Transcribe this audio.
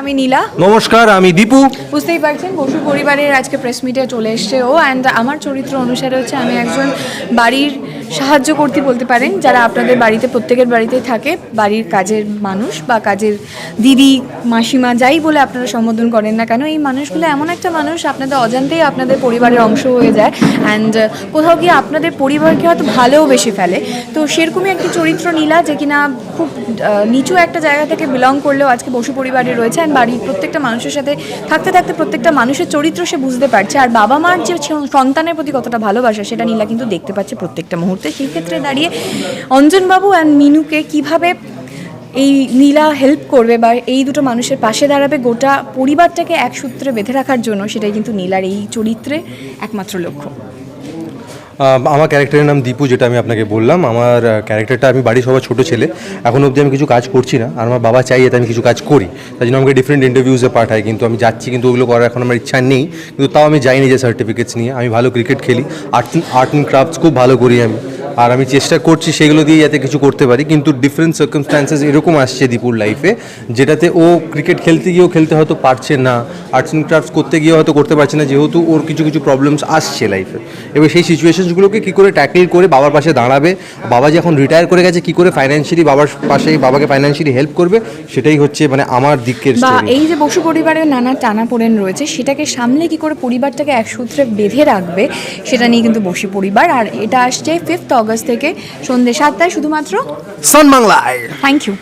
আমি নীলা। নমস্কার আমি দীপু। বুঝতেই পারছেন বসু পরিবারের আজকে প্রেস মিটে চলে এসছে ও অ্যান্ড আমার চরিত্র অনুসারে হচ্ছে আমি একজন বাড়ির সাহায্য করতে বলতে পারেন যারা আপনাদের বাড়িতে, প্রত্যেকের বাড়িতেই থাকে, বাড়ির কাজের মানুষ বা কাজের দিদি, মাসিমা, যাই বলে আপনারা সম্বোধন করেন না কেন, এই মানুষগুলো এমন একটা মানুষ, আপনাদের অজান্তেই আপনাদের পরিবারের অংশ হয়ে যায় অ্যান্ড কোথাও গিয়ে আপনাদের পরিবারকে হয়তো ভালোও বেশি ফেলে। তো সেরকমই একটি চরিত্র নীলা যে কিনা খুব নিচু একটা জায়গা থেকে বিলং করলেও আজকে বসু পরিবারে রয়েছে অ্যান্ড বাড়ির প্রত্যেকটা মানুষের সাথে, থাকতে থাকতে প্রত্যেকটা মানুষের চরিত্র সে বুঝতে পারছে। আর বাবা মার যে সন্তানের প্রতি কতটা ভালোবাসা, সেটা নীলা কিন্তু দেখতে পাচ্ছে প্রত্যেকটা মুহূর্তে। সেই ক্ষেত্রে দাঁড়িয়ে অঞ্জনবাবু অ্যান্ড মিনুকে কীভাবে এই নীলা হেল্প করবে বা এই দুটো মানুষের পাশে দাঁড়াবে গোটা পরিবারটাকে এক সূত্রে বেঁধে রাখার জন্য সেটাই কিন্তু নীলার এই চরিত্রে একমাত্র লক্ষ্য। আমার ক্যারেক্টারের নাম দীপু, যেটা আমি আপনাকে বললাম। আমার ক্যারেক্টারটা আমি বাড়ির সবার ছোটো ছেলে। এখন অবধি আমি কিছু কাজ করছি না। আর আমার বাবা চাই যাতে আমি কিছু কাজ করি। তাই জন্য আমাকে ডিফারেন্ট ইন্টারভিউসে পাঠায়। কিন্তু আমি যাচ্ছি, কিন্তু ওগুলো করার এখন আমার ইচ্ছা নেই। কিন্তু তাও আমি যাইনি যে সার্টিফিকেটস নিয়ে। আমি ভালো ক্রিকেট খেলি। আর্ট আর্ট অ্যান্ড ক্রাফটস খুব ভালো করি আমি। আর আমি চেষ্টা করছি সেগুলো দিয়ে যাতে কিছু করতে পারি কিন্তু ডিফারেন্ট সার্কামস্ট্যান্সেস এরকম আসছে দীপুর লাইফে যেটাতে ও ক্রিকেট খেলতে গিয়েও খেলতে হয়তো পারছে না আর্টস অ্যান্ড ক্রাফটস করতে গিয়ে হয়তো করতে পারছে না যেহেতু ওর কিছু কিছু প্রবলেমস আসছে লাইফে এবার সেই সিচুয়েশনসগুলোকে কী করে ট্যাকেল করে বাবার পাশে দাঁড়াবে বাবা যে এখন রিটায়ার করে গেছে কী করে ফাইন্যান্সিয়ালি বাবার পাশে বাবাকে ফাইন্যান্সিয়ালি হেল্প করবে সেটাই হচ্ছে মানে আমার দিকের বা এই যে বসু পরিবারের নানা টানাপোড়েন রয়েছে সেটাকে সামলে কি করে পরিবারটাকে এক সূত্রে বেঁধে রাখবে সেটা নিয়ে কিন্তু বসু পরিবার আর এটা আসছে ফিফথ অগস্ট থেকে সন্ধ্যে সাতটায় শুধুমাত্র সন বাংলায়। Thank you